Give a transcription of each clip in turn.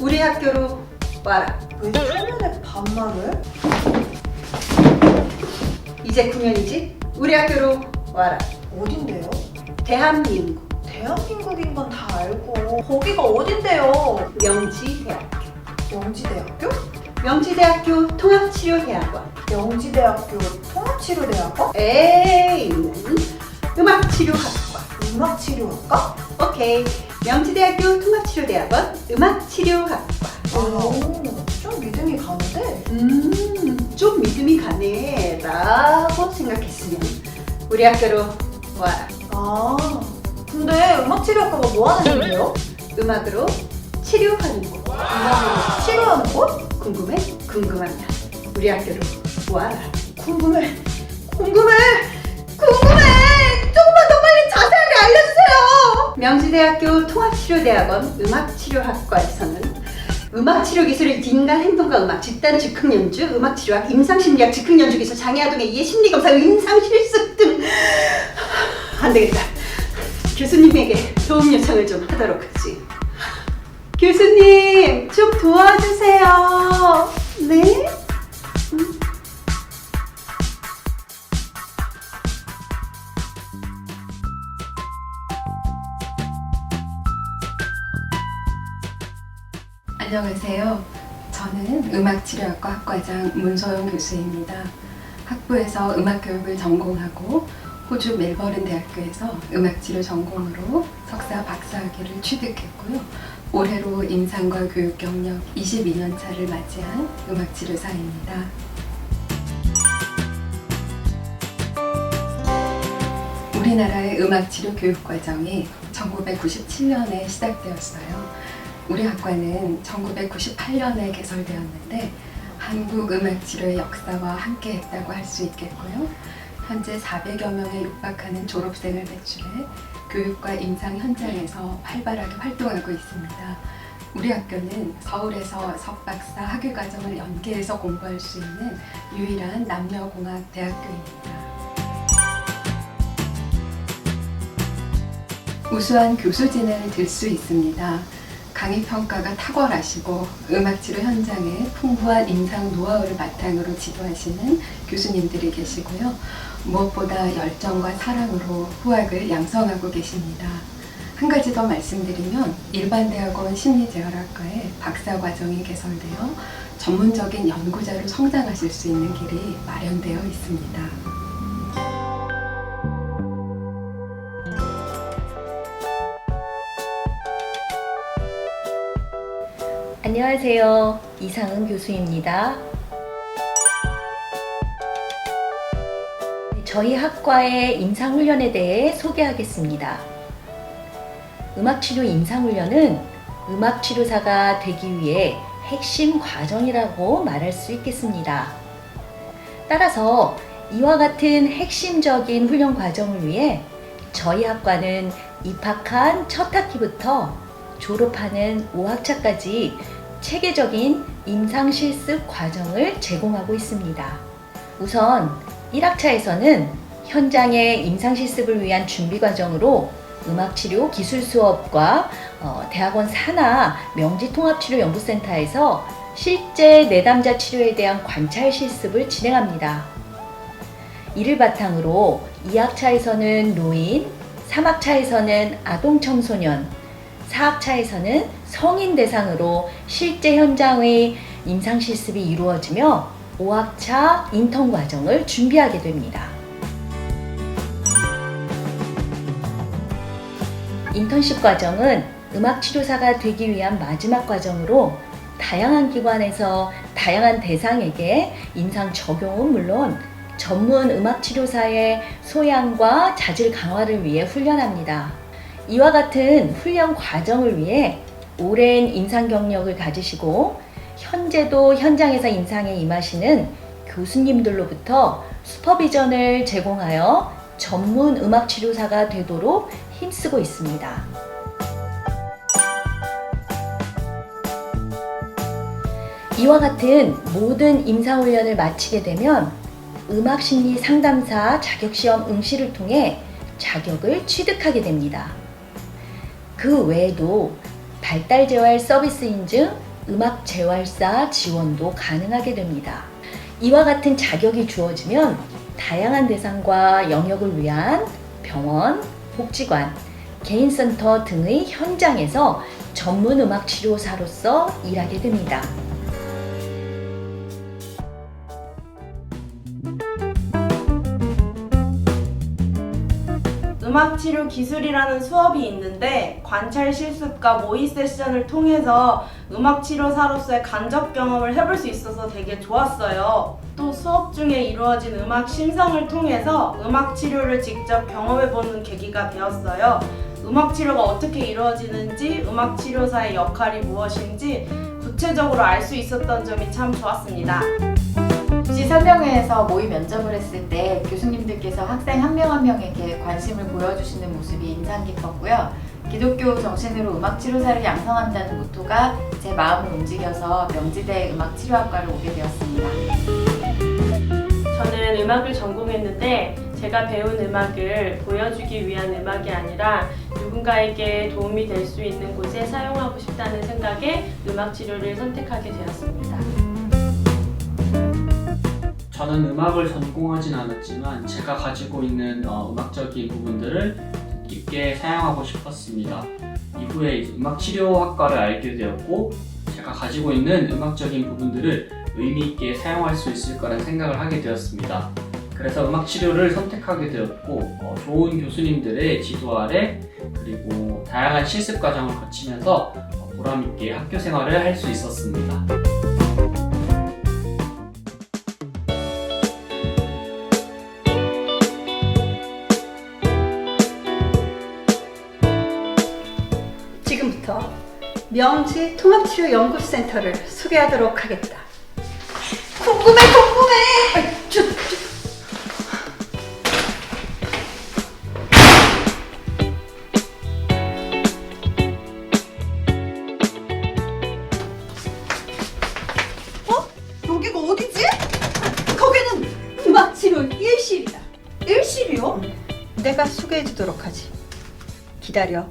우리 학교로 와라. 왜 초면에 반말을? 이제 9년이지? 우리 학교로 와라. 어딘데요? 대한민국 대한민국인 건 다 알고 거기가 어딘데요? 명지대학교. 영지대학교? 명지대학교 통합치료대학원. 영지대학교 통합치료대학과? A는 음악치료학과. 음악치료학과? 오케이. 명지대학교 통합치료대학원 음악치료학과. 오, 좀 믿음이 가는데? 음, 좀 믿음이 가네. 라고 생각했으면 우리 학교로 와라. 아, 근데 음악치료학과가 뭐 하는 건데요? 음악으로 치료하는 곳. 음악으로 치료하는 곳? 궁금해? 궁금하면 우리 학교로 와라. 궁금해. 궁금해. 궁금해. 조금만 더 빨리 자세하게 알려주세요. 명지대학교 통합치료대학원 음악치료학과에서는 음악치료 기술의 인간 행동과 음악, 집단 즉흥 연주, 음악치료학, 임상심리학, 즉흥 연주 기술, 장애아동의 이해 심리검사, 임상 실습 등. 안 되겠다. 교수님에게 도움 요청을 좀 하도록 하지. 교수님, 좀 도와주세요. 네? 안녕하세요. 저는 음악치료학과 학과장 문소영 교수입니다. 학부에서 음악교육을 전공하고 호주 멜버른 대학교에서 음악치료 전공으로 석사 박사학위를 취득했고요. 올해로 임상과 교육 경력 22년 차를 맞이한 음악치료사입니다. 우리나라의 음악치료 교육 과정이 1997년에 시작되었어요. 우리 학과는 1998년에 개설되었는데 한국 음악 치료의 역사와 함께 했다고 할 수 있겠고요. 현재 400여 명에 육박하는 졸업생을 배출해 교육과 임상 현장에서 활발하게 활동하고 있습니다. 우리 학교는 서울에서 석박사 학위 과정을 연계해서 공부할 수 있는 유일한 남녀공학 대학교입니다. 우수한 교수 진을 들 수 있습니다. 강의 평가가 탁월하시고 음악 치료 현장에 풍부한 임상 노하우를 바탕으로 지도하시는 교수님들이 계시고요. 무엇보다 열정과 사랑으로 후학을 양성하고 계십니다. 한 가지 더 말씀드리면 일반 대학원 심리재활학과에 박사 과정이 개설되어 전문적인 연구자로 성장하실 수 있는 길이 마련되어 있습니다. 안녕하세요. 이상은 교수입니다. 저희 학과의 임상훈련에 대해 소개하겠습니다. 음악치료 임상훈련은 음악치료사가 되기 위해 핵심 과정이라고 말할 수 있겠습니다. 따라서 이와 같은 핵심적인 훈련 과정을 위해 저희 학과는 입학한 첫 학기부터 졸업하는 5학차까지 체계적인 임상 실습 과정을 제공하고 있습니다. 우선 1학차에서는 현장의 임상 실습을 위한 준비 과정으로 음악치료 기술 수업과 어, 대학원 산하 명지통합치료연구센터에서 실제 내담자 치료에 대한 관찰 실습을 진행합니다. 이를 바탕으로 2학차에서는 노인, 3학차에서는 아동 청소년, 4학차에서는 성인 대상으로 실제 현장의 임상 실습이 이루어지며 5학차 인턴 과정을 준비하게 됩니다. 인턴십 과정은 음악 치료사가 되기 위한 마지막 과정으로 다양한 기관에서 다양한 대상에게 임상 적용은 물론 전문 음악 치료사의 소양과 자질 강화를 위해 훈련합니다. 이와 같은 훈련 과정을 위해 오랜 임상 경력을 가지시고 현재도 현장에서 임상에 임하시는 교수님들로부터 슈퍼비전을 제공하여 전문 음악 치료사가 되도록 힘쓰고 있습니다. 이와 같은 모든 임상훈련을 마치게 되면 음악심리 상담사 자격시험 응시를 통해 자격을 취득하게 됩니다. 그 외에도 발달 재활 서비스 인증, 음악 재활사 지원도 가능하게 됩니다. 이와 같은 자격이 주어지면 다양한 대상과 영역을 위한 병원, 복지관, 개인센터 등의 현장에서 전문 음악 치료사로서 일하게 됩니다. 음악치료 기술이라는 수업이 있는데 관찰 실습과 모의 세션을 통해서 음악치료사로서의 간접 경험을 해볼 수 있어서 되게 좋았어요. 또 수업 중에 이루어진 음악 심성을 통해서 음악치료를 직접 경험해보는 계기가 되었어요. 음악치료가 어떻게 이루어지는지, 음악치료사의 역할이 무엇인지 구체적으로 알 수 있었던 점이 참 좋았습니다. 입시 설명회에서 모의 면접을 했을 때 교수님들께서 학생 한 명 한 명에게 관심을 보여주시는 모습이 인상 깊었고요. 기독교 정신으로 음악 치료사를 양성한다는 모토가 제 마음을 움직여서 명지대 음악 치료학과를 오게 되었습니다. 저는 음악을 전공했는데 제가 배운 음악을 보여주기 위한 음악이 아니라 누군가에게 도움이 될 수 있는 곳에 사용하고 싶다는 생각에 음악 치료를 선택하게 되었습니다. 저는 음악을 전공하진 않았지만 제가 가지고 있는 어, 음악적인 부분들을 깊게 사용하고 싶었습니다. 이후에 이제 음악 치료학과를 알게 되었고 제가 가지고 있는 음악적인 부분들을 의미 있게 사용할 수 있을 거라는 생각을 하게 되었습니다. 그래서 음악 치료를 선택하게 되었고 어, 좋은 교수님들의 지도 아래 그리고 다양한 실습 과정을 거치면서 어, 보람 있게 학교 생활을 할 수 있었습니다. 지금부터 명지 통합치료 연구센터를 소개하도록 하겠다. 궁금해, 궁금해! 아이, 저, 저. 어? 여기가 어디지? 거기는 음악치료 1실이다. 1실이요? 내가 소개해주도록 하지. 기다려.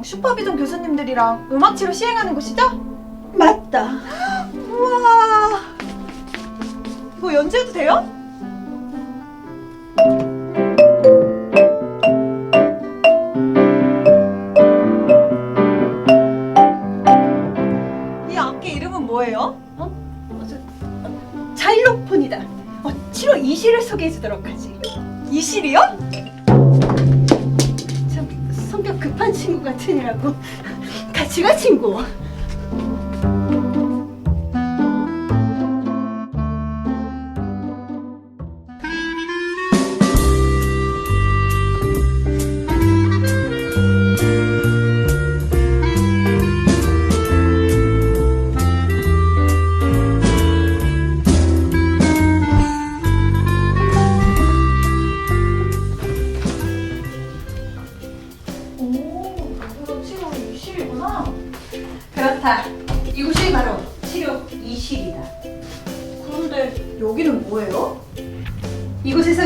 선생님들이랑 슈퍼비전 교수님들이랑 음악 치료 시행하는 곳이죠? 맞다. 우와. 이거 연주해도 돼요? 이 악기 이름은 뭐예요? 자일로폰이다. 어, 치료 이실을 소개해주도록 하지. 같이 가 친구.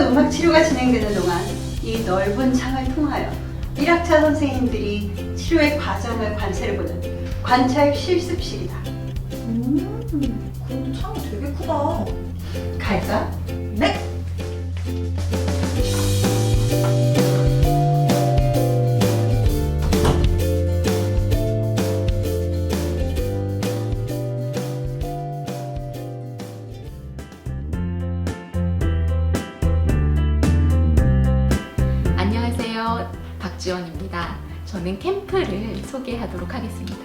음악 치료가 진행되는 동안 이 넓은 창을 통하여 1학차 선생님들이 치료의 과정을 관찰해 보는 관찰 실습실이다. 음, 그래도 창이 되게 크다. 갈까? 네? 박지원입니다. 저는 캠프를 소개하도록 하겠습니다.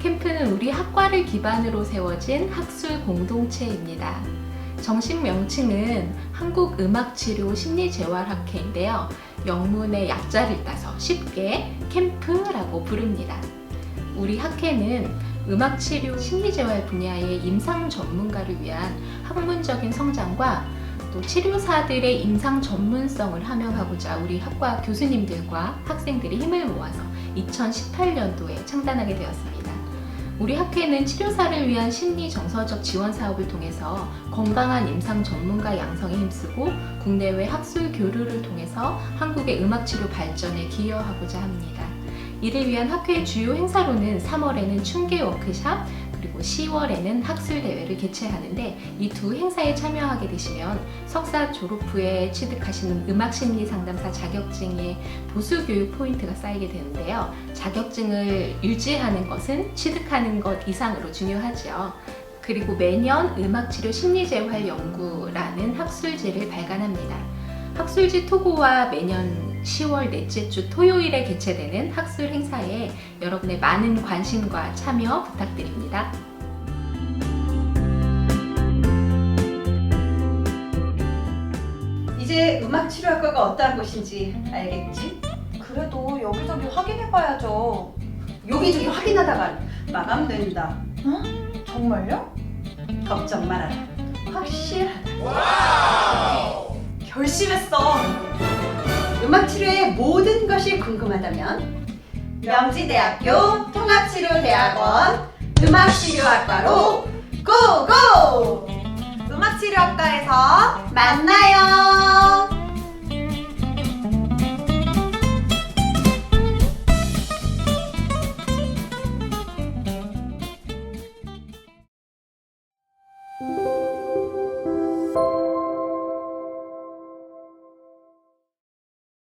캠프는 우리 학과를 기반으로 세워진 학술 공동체입니다. 정식 명칭은 한국음악치료 심리재활학회인데요. 영문의 약자를 따서 쉽게 캠프라고 부릅니다. 우리 학회는 음악치료 심리재활 분야의 임상 전문가를 위한 학문적인 성장과 또 치료사들의 임상 전문성을 함양하고자 우리 학과 교수님들과 학생들이 힘을 모아서 2018년도에 창단하게 되었습니다. 우리 학회는 치료사를 위한 심리 정서적 지원 사업을 통해서 건강한 임상 전문가 양성에 힘쓰고 국내외 학술 교류를 통해서 한국의 음악 치료 발전에 기여하고자 합니다. 이를 위한 학회의 주요 행사로는 3월에는 춘계 워크샵 그리고 10월에는 학술 대회를 개최하는데 이 두 행사에 참여하게 되시면 석사 졸업 후에 취득하시는 음악 심리 상담사 자격증의 보수 교육 포인트가 쌓이게 되는데요. 자격증을 유지하는 것은 취득하는 것 이상으로 중요하죠. 그리고 매년 음악치료 심리재활 연구라는 학술지를 발간합니다. 학술지 토고와 매년 10월 넷째 주 토요일에 개최되는 학술 행사에 여러분의 많은 관심과 참여 부탁드립니다. 이제 음악 치료학과가 어떠한 곳인지 알겠지? 그래도 여기저기 확인해봐야죠. 여기저기 확인하다가 마감된다. 정말요? 걱정 말아라. 확실하다. 결심했어. 음악 치료의 모든 것이 궁금하다면 명지대학교 통합치료대학원 음악치료학과로! 음악 치료학과에서 만나요!